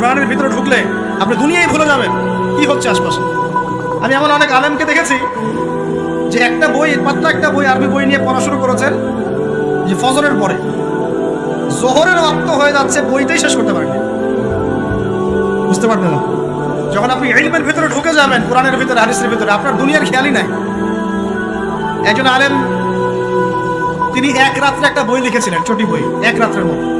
কোরআনের ভিতরে ঢুকলে আপনি দুনিয়ায় ভুলে যাবেন। কি হচ্ছে আশপাশে? আমি এমন অনেক আলেমকে দেখেছি যে একটা বই, মাত্র একটা বই আরবি বই নিয়ে পড়া শুরু করেছেন যে ফজরের পরে। জোহরের রক্ত হয়ে যাচ্ছে, বইটাই শেষ করতে পারেন বুঝতে পারবেন না যখন আপনি ইলমের ভিতরে ঢুকে যাবেন, কোরআনের ভিতরে, হাদিসের ভিতরে, আপনার দুনিয়ার খেয়ালই নাই। একজন আলেম, তিনি এক রাত্রে একটা বই লিখেছিলেন, ছোটি বই, এক রাত্রের মধ্যে।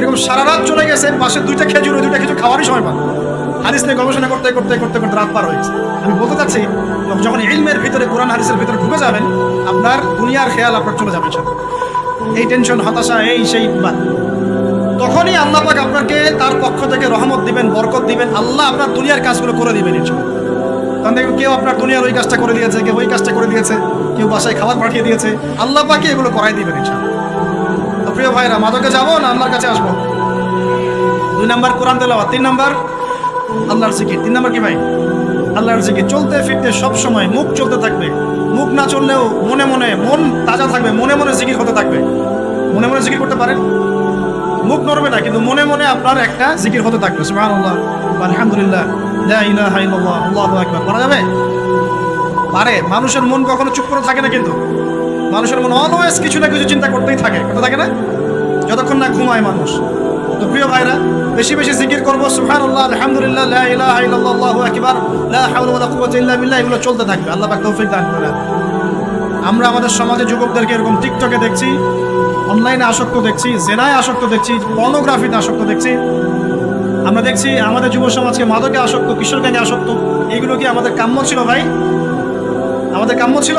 এরকম সারা রাত চলে গেছে, পাশে দুইটা খেজুর দুইটা খেজুর খাওয়ারই সময় পান। হাদিস নিয়ে গবেষণা করতে করতে করতে করতে রাত পার হয়েছে আমি বলতে চাচ্ছি যখন ইলমের ভিতরে, কোরআন হাদিসের ভিতরে ঢুকে যাবেন, আপনার দুনিয়ার খেয়াল আপনার চলে যাবে সব। এই টেনশন হতাশা, এই সেই বাদ। তখনই আল্লাহ পাক আপনাকে তার পক্ষ থেকে রহমত দিবেন, বরকত দিবেন, আল্লাহ আপনার দুনিয়ার কাজগুলো করে দিবেন ইনশাল্লাহ তখন দেখবেন কেউ আপনার দুনিয়ার ওই কাজটা করে দিয়েছে, কেউ ওই কাজটা করে দিয়েছে, কেউ বাসায় খাবার পাঠিয়ে দিয়েছে, আল্লাহ পাকে এগুলো করাই দিবেন ইনশাল্লাহ তো প্রিয় ভাইরা, মাদকে যাব না, আল্লাহর কাছে আসব? দুই নাম্বার কোরআন তেলাওয়াত, তিন নাম্বার আল্লাহর জিকির। তিন নাম্বার কি ভাই? আল্লাহর জিকির। চলতে ফিরতে সব সময় মুখ চলতে থাকবে। মুখ না চললেও মনে মনে মন তাজা থাকবে, মনে মনে জিকির হতে থাকবে। মনে মনে জিকির করতে পারেন? মুখ নড়বে না, কিন্তু মনে মনে আপনার একটা জিকির হতে থাকবে। সুবহানাল্লাহ। আলহামদুলিল্লাহ। লা ইলাহা ইল্লাল্লাহ। করা যাবে? পারে। মানুষের মন কখনো চুপ করে থাকে না কিন্তু। মানুষের মন অলওয়েজ কিছু না কিছু চিন্তা করতেই থাকে, কথা থাকে না? যতক্ষণ না ঘুমায় মানুষ। তো প্রিয় ভাইরা, বেশি বেশি জিকির করব, সুবহানাল্লাহ, আলহামদুলিল্লাহ, লা ইলাহা এগুলো চলতে থাকবে। আল্লাহ পাক তৌফিক দান করেন। আমরা আমাদের সমাজে যুবকদেরকে এরকম টিকটকে দেখছি, অনলাইনে আসক্ত দেখছি, জেনায় আসক্ত দেখছি, পর্নোগ্রাফিতে আসক্ত দেখছি। আমরা দেখছি আমাদের যুব সমাজকে মাদকে আসক্ত কিশোর গ্যাংয়ে আসক্ত। এগুলো কি আমাদের কাম্য ছিল ভাই? আমাদের কাম্য ছিল?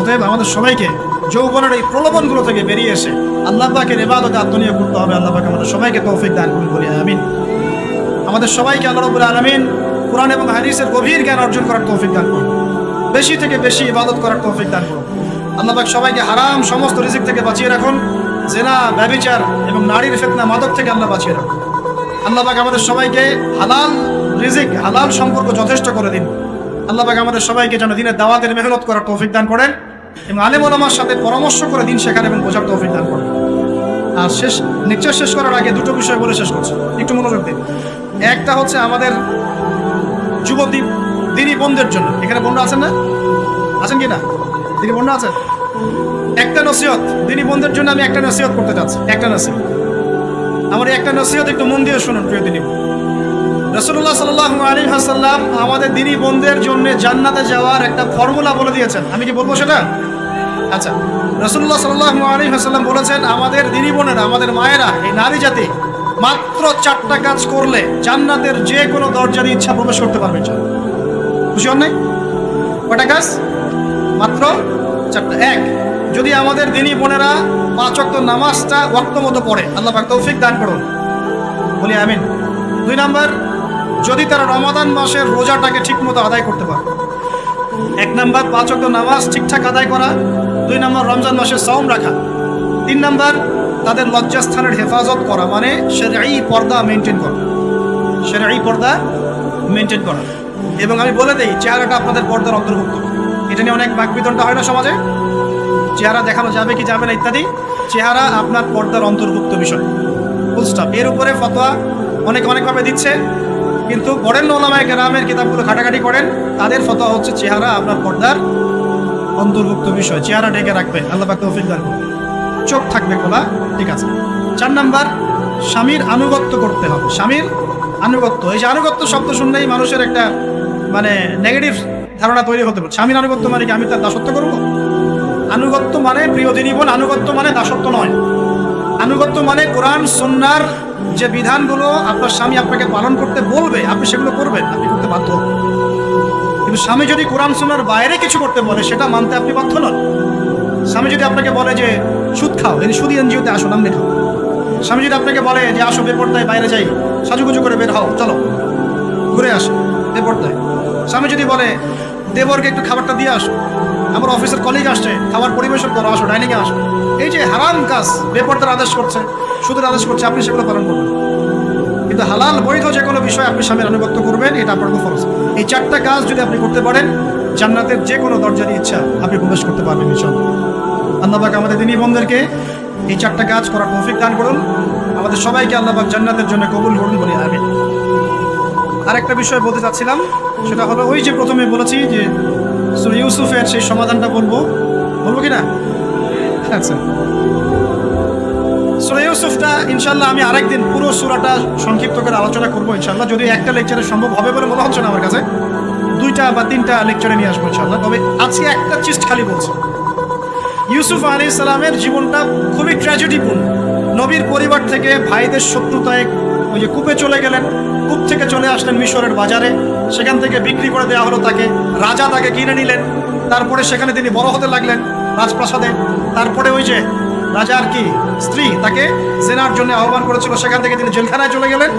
অতএব আমাদের সবাইকে যৌবনের এই প্রলোভনগুলো থেকে বেরিয়ে এসে আল্লাহ পাকের এবাদতে আত্মনিয়োগ করতে হবে। আল্লাহ পাক আমাদের সবাইকে তৌফিক দান করুন বলি, আমিন। আমাদের সবাইকে আল্লাহ রবুল আলমিন কোরআন এবং হাদিসের গভীর জ্ঞান অর্জন করার তৌফিক দান করুন। বেশি থেকে বেশি ইবাদত করার তৌফিক দান করুন। আল্লাহ পাক সবাইকে হারাম সমস্ত রিজিক থেকে বাঁচিয়ে রাখুন। জেনা, ব্যবিচার এবং নারীর ফেতনা মাদক থেকে আল্লাহ বাঁচিয়ে রাখুন। আল্লাহ পাক আমাদের সবাইকে হালাল রিজিক, হালাল সম্পর্ক যথেষ্ট করে দিন। আল্লাহ পাক আমাদের সবাইকে যেন দিনের দাওয়াতের মেহনত করার তৌফিক দান করেন। এবং ওলামার সাথে পরামর্শ করে দিন শেখান এবং বোঝার তৌফিক দান করেন। আর শেষ লেকচার শেষ করার আগে দুটো বিষয় বলে শেষ করছি। একটু মনোযোগ দিন। একটা হচ্ছে আমাদের যুবদীপ, দিনী বোনদের জন্য। এখানে বোনরা আছেন না? আছেন কি না? দিনী বোনরা আছেন? একটা নসিহত। দিনী বোনদের জন্য আমি একটা নসিহত করতে চাচ্ছি। একটা নসিহত। আমার একটা নসিহত একটু মন দিয়ে শুনুন, প্রিয় দিনী রসুল্লাহ সাল্লাহ আলী হাসাল্লাম আমাদের দিনী বোনদের জন্য জান্নাতে যাওয়ার একটা ফর্মুলা বলে দিয়েছেন। আমি কি বলব সেটা? আচ্ছা রসুল্লাহ সাল্লাহ আলী হাসাল্লাম বলেছেন, আমাদের দিনী বোনেরা, আমাদের মায়েরা, এই নারী জাতি মাত্র চারটা কাজ করলে জান্নাতের যে কোনো দরজার ইচ্ছা প্রবেশ করতে পারবে। খুশি হন নাই? কটা কাজ? মাত্র চারটা। এক, যদি আমাদের দিনী বোনেরা পাঁচ অক্ত নামাজটা ওয়াক্ত মতো পড়ে, আল্লাহ তৌফিক দান করুন। বলি আমিন। দুই নাম্বার যদি তারা রমাদান মাসের রোজাটাকে ঠিকমতো আদায় করতে পারে। এক নাম্বার, পাঁচ অক্ত নামাজ ঠিকঠাক আদায় করা। দুই নম্বর, রমজান মাসের সাওম রাখা। তিন নাম্বার, তাদের লজ্জাস্থানের হেফাজত করা মানে সেরাই পর্দা মেনটেন করা। সেরাই পর্দা মেনটেন করা। এবং আমি বলে দিই, চেহারাটা আপনাদের পর্দার অন্তর্ভুক্ত। এটা নিয়ে অনেক বাকবিতনটা হয় না সমাজে? চেহারা দেখানো যাবে কি যাবে না ইত্যাদি। চেহারা আপনার পর্দার অন্তর্ভুক্ত বিষয়। ফুল এর উপরে ফতোয়া অনেক অনেকভাবে দিচ্ছে। কিন্তু বরেন ওলামায় গ্রামের কিতাবগুলো ঘাটাঘাটি করেন, তাদের ফতোয়া হচ্ছে চেহারা আপনার পর্দার অন্তর্ভুক্ত বিষয়। চেহারা ডেকে রাখবে আল্লাহ পাক তৌফিক দান। চোখ থাকবে খোলা, ঠিক আছে। চার নাম্বার, স্বামীর আনুগত্য করতে হবে। স্বামীর আনুগত্য, এই যে আনুগত্য শব্দ শুনলেই মানুষের একটা মানে নেগেটিভ ধারণা তৈরি হতে পারে। স্বামীর আনুগত্য মানে কি আমি তার দাসত্ব করব? আনুগত্য মানে প্রিয় দিনী বোন, আনুগত্য মানে দাসত্ব নয়। আনুগত্য মানে কোরআন সন্ন্যার যে বিধানগুলো আপনার স্বামী আপনাকে পালন করতে বলবে, আপনি সেগুলো করবেন, আপনি করতে বাধ্য কিন্তু স্বামী যদি কোরআন সন্ন্যার বাইরে কিছু করতে বলে, সেটা মানতে আপনি বাধ্য নন। স্বামী যদি আপনাকে বলে যে, সুদ খাও এই সুদি এনজিওতে আসো, নাম লেখাও। স্বামী যদি আপনাকে বলে যে, আসো বেপরদায় বাইরে যাই, সাজুগুজু করে বের হও, চলো, ঘুরে আসো, বেপরদায়। স্বামী যদি বলে দেবরকে একটু খাবারটা দিয়ে আসো। আমার অফিসের কলিগ আসছে, খাবার পরিবেশন করো, আসো ডাইনিংয়ে আসো। এই যে হারাম কাজ, বেপরদার আদেশ করছে, সুদের আদেশ করছে, আপনি সেগুলো পালন করবেন। কিন্তু হালাল বৈধ যে কোনো বিষয় আপনি স্বামীর আনুগত্য করবেন, এটা আপনার ফরজ। এই চারটা কাজ যদি আপনি করতে পারেন, জান্নাতের যে কোনো দরজারই ইচ্ছা আপনি প্রবেশ করতে পারবেন ইনশাল্লাহ আল্লাহবাক আমাদের দিনী বন্ধুদেরকে এই চারটা কাজ করার তৌফিক দান করুন। আমাদের সবাইকে আল্লাহবাক জান্নাতের জন্য কবুল করুন বলে আমি আরেকটা বিষয় বলতে চাচ্ছিলাম সেটা হলো ওই যে প্রথমে বলেছি যে সুরা ইউসুফের সেই সমাধানটা বলব। বলব কি না? আচ্ছা। সুরা ইউসুফটা ইনশাল্লাহ আমি আরেকদিন পুরো সুরাটা সংক্ষিপ্ত করে আলোচনা করব ইনশাল্লাহ যদি একটা লেকচারে সম্ভব হবে বলে মনে হচ্ছে না আমার কাছে, দুইটা বা তিনটা লেকচারে নিয়ে আসব ইনশাল্লাহ তবে আজকে একটা চিস্ট খালি বলছি। ইউসুফ আলী ইসলামের জীবনটা খুবই ট্র্যাজেডিপূর্ণ নবীর পরিবার থেকে ভাইদের শত্রুতায় ওই যে কূপে চলে গেলেন, কূপ থেকে চলে আসলেন মিশরের বাজারে। সেখান থেকে বিক্রি করে দেওয়া হলো তাকে। রাজা তাকে কিনে নিলেন। তারপরে সেখানে তিনি বড় হতে লাগলেন রাজপ্রাসাদে। তারপরে ওই যে রাজার কি, স্ত্রী তাকে জেনার জন্য আহ্বান করেছিল। সেখান থেকে তিনি জেলখানায় চলে গেলেন।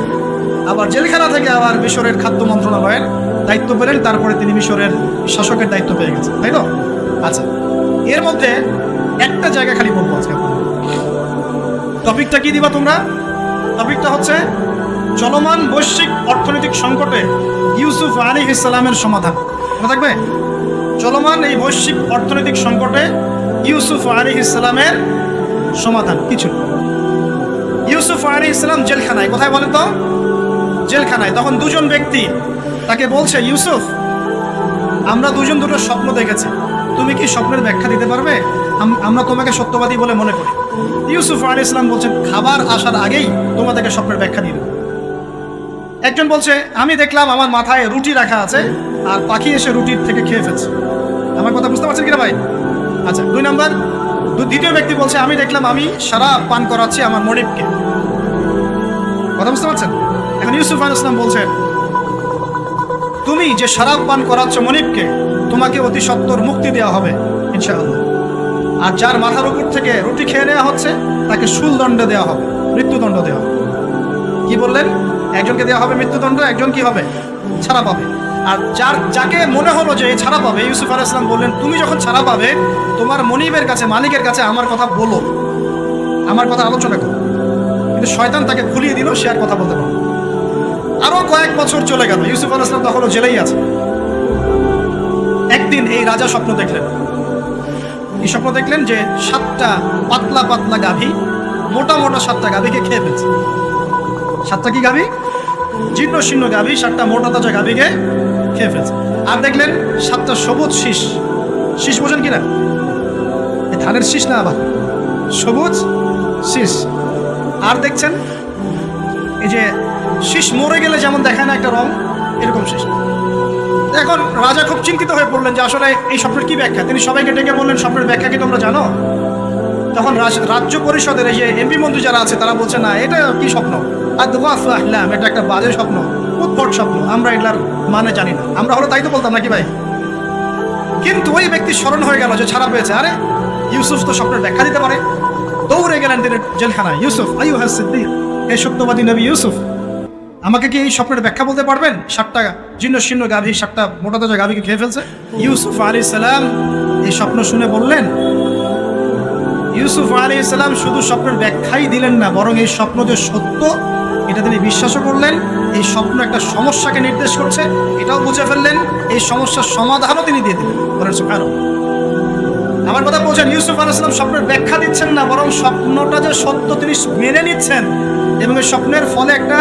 আবার জেলখানা থেকে আবার মিশরের খাদ্য মন্ত্রণালয়ের দায়িত্ব পেলেন। তারপরে তিনি মিশরের শাসকের দায়িত্ব পেয়ে গেছেন, তাই তো? আচ্ছা এর মধ্যে একটা জায়গা খালি বলব আজকে টপিকটা কি দিবা তোমরা? টপিকটা হচ্ছে চলমান বৈশ্বিক অর্থনৈতিক সংকটে ইউসুফ আলী ইসলামের সমাধান। মনে থাকবে? চলমান এই বৈশ্বিক অর্থনৈতিক সংকটে ইউসুফ আলী ইসলামের সমাধান। কিছু ইউসুফ আলী ইসলাম জেলখানায়। কোথায় বলেন তো? জেলখানায়। তখন দুজন ব্যক্তি তাকে বলছে, ইউসুফ, আমরা দুজন দুটো স্বপ্ন দেখেছি। তুমি কি স্বপ্নের ব্যাখ্যা দিতে পারবে? আমরা তোমাকে সত্যবাদী বলে মনে করি। ইউসুফ আলী ইসলাম বলছেন, খাবার আসার আগেই তোমাদেরকে স্বপ্নের ব্যাখ্যা দেবো। একজন বলছে, আমি দেখলাম আমার মাথায় রুটি রাখা আছে আর পাখি এসে রুটির থেকে খেয়ে ফেলছে। আমার কথা বুঝতে পারছেন কিনা ভাই? আচ্ছা দুই নম্বর দ্বিতীয় ব্যক্তি বলছে, আমি দেখলাম আমি সারা পান করাচ্ছি আমার মনিবকে। কথা বুঝতে পারছেন? এখন ইউসুফ আল ইসলাম বলছেন, তুমি যে শরাব পান করাচ্ছ মনিবকে, তোমাকে অতি সত্তর মুক্তি দেওয়া হবে, ইনশাআল্লাহ। আর যার মাথার উপর থেকে রুটি খেয়ে নেওয়া হচ্ছে, তাকে শুলদণ্ড দেওয়া হবে, মৃত্যুদণ্ড দেওয়া হবে। কি বললেন? একজনকে দেওয়া হবে মৃত্যুদণ্ড, একজন কি হবে? ছাড়া পাবে। আর যার, যাকে মনে হলো যে ছাড়া পাবে, ইউসুফ আলাহ ইসলাম বললেন, তুমি যখন ছাড়া পাবে, তোমার মনিবের কাছে, মালিকের কাছে আমার কথা বলো। আমার কথা আলোচনা করো। কিন্তু শয়তান তাকে ভুলিয়ে দিল, সে আর কথা বলতে পারবে না। আরও কয়েক বছর চলে গেল, ইউসুফ আলাহ ইসলাম তখনও জেলেই আছে। একদিন এই রাজা স্বপ্ন দেখলেন। কি স্বপ্ন দেখলেন যে সাতটা পাতলা পাতলা গাভী, মোটা মোটা সাতটা গাভীকে খেয়ে ফেলছে। সাতটা কি গাভী? জীর্ণ শীর্ণ গাভী, সাতটা মোটা তাজা গাভীকে খেয়ে ফেলছে। আর দেখলেন সাতটা সবুজ শীষ। শীষ বোঝেন কিনা? এই ধানের শীষ না আবার? সবুজ শীষ। আর দেখছেন, এই যে শীষ মরে গেলে যেমন দেখায় না একটা রং, এরকম শীষ। এখন রাজা খুব চিন্তিত হয়ে পড়লেন যে আসলে এই স্বপ্নের কি ব্যাখ্যা? তিনি সবাইকে ডেকে বললেন, স্বপ্নের ব্যাখ্যা কি তোমরা জানো? তখন রাজ- রাজ্য পরিষদের এই যে এমপি মন্ত্রী যারা আছে, তারা বলছে, না, এটা কি স্বপ্ন? আর দোয়াফ আহলাম, এটা একটা বাজে স্বপ্ন উদ্ভট স্বপ্ন, আমরা এগুলার মানে জানি না। আমরা হলো তাই তো বলতাম নাকি ভাই? কিন্তু ওই ব্যক্তি স্মরণ হয়ে গেল যে ছাড়া পেয়েছে। আরে, ইউসুফ তো স্বপ্নের ব্যাখ্যা দিতে পারে। দৌড়ে গেলেন তিনি জেলখানায়। ইউসুফ আইউ হাস সিদ্দিক এই সত্যবাদী নবী ইউসুফ আমাকে কি এই স্বপ্নের ব্যাখ্যা বলতে পারবেন? ষাটটা জীর্ণ শীর্ণ গাভী ষাটটা মোটা তাজা গাভীকে খেয়ে ফেলছে। ইউসুফ আলী সালাম এই স্বপ্ন শুনে বললেন, ইউসুফ আলী ইসলাম শুধু স্বপ্নের ব্যাখ্যাই দিলেন না, বরং এই স্বপ্ন যে সত্য, এটা তিনি বিশ্বাসও করলেন, এই স্বপ্ন একটা সমস্যাকে নির্দেশ করছে, এটাও বুঝে ফেললেন, এই সমস্যার সমাধানও তিনি দিয়ে দিলেন। বলেন সুখানো আমার কথা বলছেন ইউসুফ আলী ইসলাম স্বপ্নের ব্যাখ্যা দিচ্ছেন না, বরং স্বপ্নটা যে সত্য তিনি মেনে নিচ্ছেন এবং এই স্বপ্নের ফলে একটা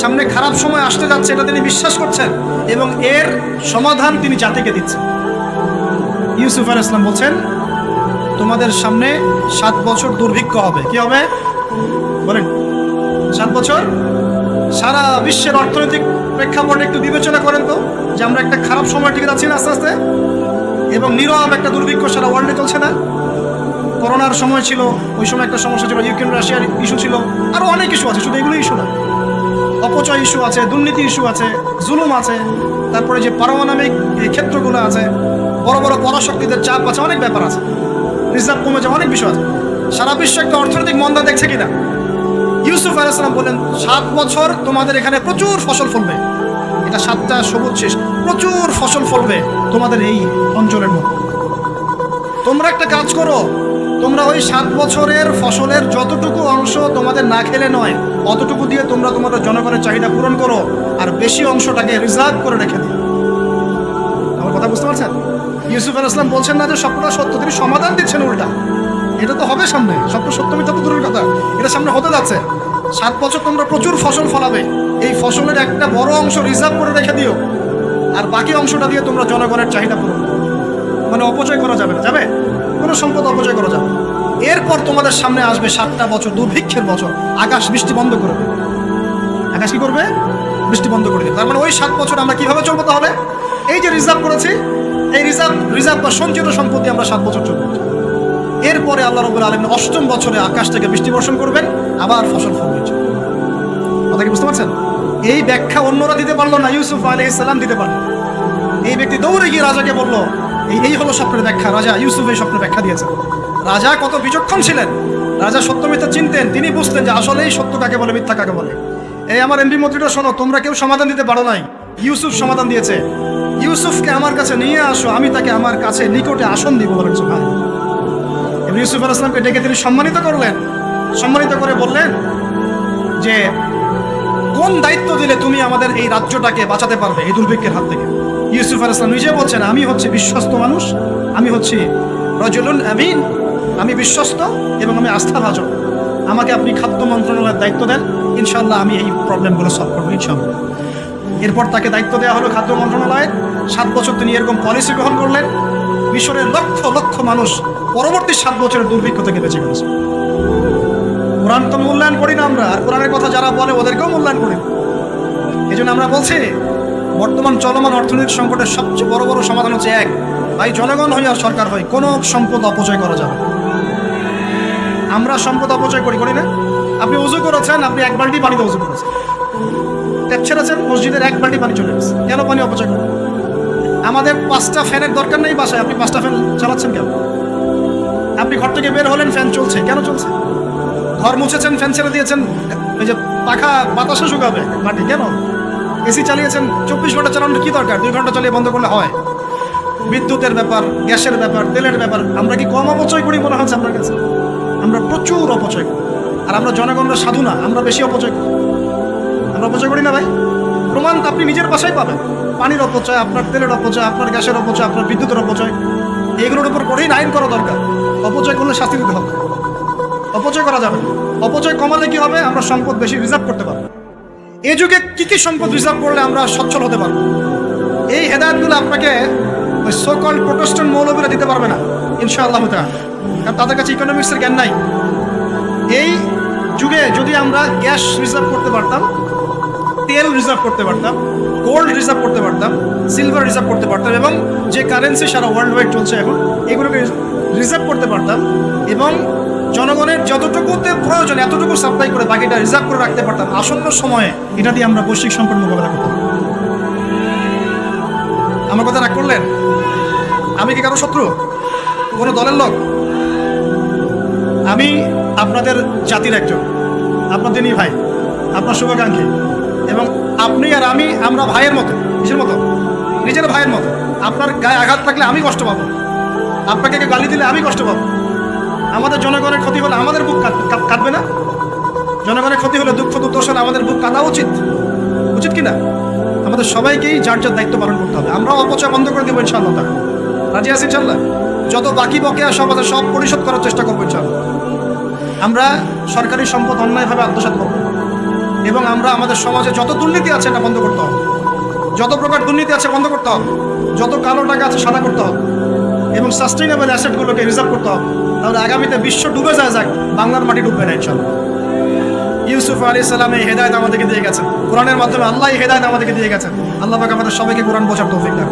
সামনে খারাপ সময় আসতে যাচ্ছে, এটা তিনি বিশ্বাস করছেন এবং এর সমাধান তিনি জাতিকে দিচ্ছেন। ইউসুফ আল ইসলাম বলছেন, তোমাদের সামনে সাত বছর দুর্ভিক্ষ হবে। কি হবে? বলেন, সাত বছর? সারা বিশ্বের অর্থনৈতিক প্রেক্ষাপটে একটু বিবেচনা করেন তো, যে আমরা একটা খারাপ সময় টিকে যাচ্ছি না আস্তে আস্তে। এবং নীরব একটা দুর্ভিক্ষ সারা ওয়ার্ল্ডে চলছে না। করোনার সময় ছিল, ওই সময় একটা সমস্যা ছিল, ইউক্রেন, রাশিয়ার ইস্যু ছিল আরও অনেক ইস্যু আছে, শুধু এগুলো ইস্যু না। অপচয় ইস্যু আছে, দুর্নীতি ইস্যু আছে, জুলুম আছে, তারপরে যে পারমাণবিক ক্ষেত্রগুলো আছে, বড় বড় পরাশক্তিদের চাপ আছে, অনেক ব্যাপার আছে। রিজার্ভ কমেছে অনেক বিষয় আছে। সারা বিশ্ব একটা অর্থনৈতিক মন্দা দেখছে কিনা? ইউসুফ আলাইসালাম বললেন, সাত বছর তোমাদের এখানে প্রচুর ফসল ফলবে। এটা সাতটা সবুজ শেষ। প্রচুর ফসল ফলবে তোমাদের এই অঞ্চলের মধ্যে। তোমরা একটা কাজ করো, তোমরা ওই সাত বছরের ফসলের যতটুকু অংশ তোমাদের না খেলে নয়, অতটুকু দিয়ে তোমরা তোমাদের জনগণের চাহিদা পূরণ করো আর বেশি অংশটাকে রিজার্ভ করে রেখে দিও। আমার কথা বুঝতে পারছেন? ইউসুফ আল ইসলাম বলছেন না যে সবটা সত্য, তিনি সমাধান দিচ্ছেন উল্টা। এটা তো হবে সামনে, স্বপ্ন সত্য মিথ্যা দূরের কথা। এটা সামনে হতে যাচ্ছে। সাত বছর তোমরা প্রচুর ফসল ফলাবে। এই ফসলের একটা বড় অংশ রিজার্ভ করে রেখে দিও। আর বাকি অংশটা দিয়ে তোমরা জনগণের চাহিদা পূরণ করো। মানে অপচয় করা যাবে না। যাবে? কোনো সম্পদ অপচয় করা যাবে এরপর তোমাদের সামনে আসবে সাতটা বছর, দুর্ভিক্ষের বছর। আকাশ বৃষ্টি বন্ধ করে দেবে। আকাশ কি করবে? বৃষ্টি বন্ধ করে দেবে। তার মানে ওই সাত বছর আমরা কীভাবে চলবো তাহলে? এই যে রিজার্ভ করেছি, এই রিজার্ভ রিজার্ভ বা সঞ্চিত সম্পত্তি আমরা সাত বছর চলবো। এরপরে আল্লাহ রবুল আলম অষ্টম বছরে আকাশ থেকে বৃষ্টি বর্ষণ করবেন, আবার ফসল ফলবে কথা কি বুঝতে পারছেন? এই ব্যাখ্যা অন্যরা দিতে পারল না, ইউসুফ আলী ইসলাম দিতে পারল। এই ব্যক্তি দৌড়ে গিয়ে রাজাকে বলল, এই এই হলো স্বপ্নের ব্যাখ্যা, রাজা ইউসুফ এই স্বপ্নের ব্যাখ্যা দিয়েছেন। রাজা কত বিচক্ষণ ছিলেন। রাজা সত্য মিথ্যা চিনতেন, তিনি বুঝতেন যে আসলেই সত্য কাকে বলে, মিথ্যা কাকে বলে। এই আমার এমপি মন্ত্রীটা শোনো, তোমরা কেউ সমাধান দিতে পারো নাই। ইউসুফ সমাধান দিয়েছে। ইউসুফকে আমার কাছে নিয়ে আসো, আমি তাকে আমার কাছে নিকটে আসন দিব বলেন ইউসুফ আল ইসলামকে ডেকে তিনি সম্মানিত করলেন। সম্মানিত করে বললেন যে কোন দায়িত্ব দিলে তুমি আমাদের এই রাজ্যটাকে বাঁচাতে পারবে এই দুর্ভিক্ষের হাত থেকে? ইউসুফ আল ইসলাম নিজে বলছেন, আমি হচ্ছে বিশ্বস্ত মানুষ, আমি হচ্ছি রজলুন আমিন, আমি বিশ্বস্ত এবং আমি আস্থা ভাজক আমাকে আপনি খাদ্য মন্ত্রণালয়ের দায়িত্ব দেন ইনশাল্লাহ আমি এই প্রবলেমগুলো সলভ করব ইনশাল্লাহ এরপর তাকে দায়িত্ব দেওয়া হলো খাদ্য মন্ত্রণালয়ের। সাত বছর তিনি এরকম পলিসি গ্রহণ করলেন। মিশরের লক্ষ লক্ষ মানুষ পরবর্তী সাত বছরের দুর্ভিক্ষ থেকে বেঁচে গেছে। কোরআন তো মূল্যায়ন করি না আমরা, আর কোরআনের কথা যারা বলে ওদেরকেও মূল্যায়ন করি। এই জন্য আমরা বলছি, বর্তমান চলমান অর্থনৈতিক সংকটের সবচেয়ে বড় বড় সমাধান হচ্ছে এক, ভাই জনগণ হই আর সরকার হয়, কোনো সম্পদ অপচয় করা যাবে না। আমরা সম্পদ অপচয় করি করি না। আপনি উজু করেছেন, আপনি এক বালতি পানিতে উজু করেছেন। ট্যাপ ছেড়েছেন, মসজিদের এক বালতি পানি চলে গেছে। কেন পানি অপচয় করেন? আমাদের পাঁচটা ফ্যানের দরকার নেই বাসায়, আপনি পাঁচটা ফ্যান চালাচ্ছেন কেন? আপনি ঘর থেকে বের হলেন, ফ্যান চলছে, কেন চলছে? ঘর মুছেছেন, ফ্যান ছেড়ে দিয়েছেন। ওই যে পাখা বাতাসে শুকাবে মাটি, কেন? এসি চালিয়েছেন, চব্বিশ ঘণ্টা চালানোর কি দরকার? দুই ঘণ্টা চালিয়ে বন্ধ করলে হয়। বিদ্যুতের ব্যাপার, গ্যাসের ব্যাপার, তেলের ব্যাপার, আমরা কি কম অপচয় করি মনে হচ্ছে আপনার কাছে? আমরা প্রচুর অপচয় করি। আর আমরা জনগণরা সাধু না, আমরা বেশি অপচয় করি। আমরা অপচয় করি না ভাই। প্রমাণ আপনি নিজের বাসায় পাবেন। পানির অপচয়, আপনার তেলের অপচয়, আপনার গ্যাসের অপচয়, আপনার বিদ্যুতের অপচয় এগুলোর উপর করেই আইন করা দরকার। অপচয় করলে শাস্তি দিতে হবে। অপচয় করা যাবে। অপচয় কমালে কি হবে আমরা সম্পদ বেশি রিজার্ভ করতে পারব এই যুগে কি কি সম্পদ রিজার্ভ করলে আমরা সচ্ছল হতে পারব এই হেদায়তগুলো আপনাকে ওই সকল প্রোটেস্টন মৌলবীরা দিতে পারবে না, ইনশাআল্লাহ তাআলা। কারণ তাদের কাছে ইকোনমিক্সের জ্ঞান নাই এই যুগে যদি আমরা গ্যাস রিজার্ভ করতে পারতাম, তেল রিজার্ভ করতে পারতাম গোল্ড রিজার্ভ করতে পারতাম সিলভার রিজার্ভ করতে পারতাম, এবং যে কারেন্সি সারা ওয়ার্ল্ড ওয়াইড চলছে এখন, এগুলোকে রিজার্ভ করতে পারতাম, এবং জনগণের যতটুকুতে প্রয়োজন, এতটুকু সাপ্লাই করে বাকিটা রিজার্ভ করে রাখতে পারতাম। আসন্ন সময়ে এটা দিয়ে আমরা বৈশ্বিক সংকট মোকাবেলা করতাম আমার কথা রাগ করলেন? আমি কি কারও শত্রু? কোনো দলের লোক? আমি আপনাদের জাতির একজন। আপনাদেরই ভাই, আপনার শুভাকাঙ্ক্ষী। এবং আপনি আর আমি, আমরা ভাইয়ের মতো নিজের মতো? নিজের ভাইয়ের মতো। আপনার গায়ে আঘাত থাকলে আমি কষ্ট পাবো। আপনাকে গালি দিলে আমি কষ্ট পাবো। আমাদের জনগণের ক্ষতি হলে আমাদের বুক কাটবে না? জনগণের ক্ষতি হলে দুঃখ দুর্দশার আমাদের বুক কাটা উচিত। উচিত কি না আমাদের সবাইকেই যার যার দায়িত্ব পালন করতে হবে। আমরাও অপচয় বন্ধ করে দেবো ইনশাআল্লাহ তাহলে রাজি আছি ইনশাল্লাহ যত বাকি বকেয়া সব সব পরিশোধ করার চেষ্টা করব ইনশাল্লাহ আমরা সরকারি সম্পদ অন্যায়ভাবে আত্মসাৎ করব। এবং আমরা আমাদের সমাজে যত দুর্নীতি আছে, এটা বন্ধ করতে হবে। যত প্রকার দুর্নীতি আছে, বন্ধ করতে হবে। যত কালো টাকা আছে, সাদা করতে হবে। এবং সাস্টেইনেবল অ্যাসেটগুলোকে রিজার্ভ করতে হবে। তাহলে আগামীতে বিশ্ব ডুবে যায় যাক, বাংলার মাটি ডুবে না চল ইউসুফ আলী সালাম এই হেদায়ত আমাদেরকে দিয়ে গেছেন। কোরআনের মাধ্যমে আল্লাহ এই হেদায়ত আমাদেরকে দিয়ে গেছেন। আল্লাহ পাক আমাদের সবাইকে কোরআন বোঝার তৌফিক দান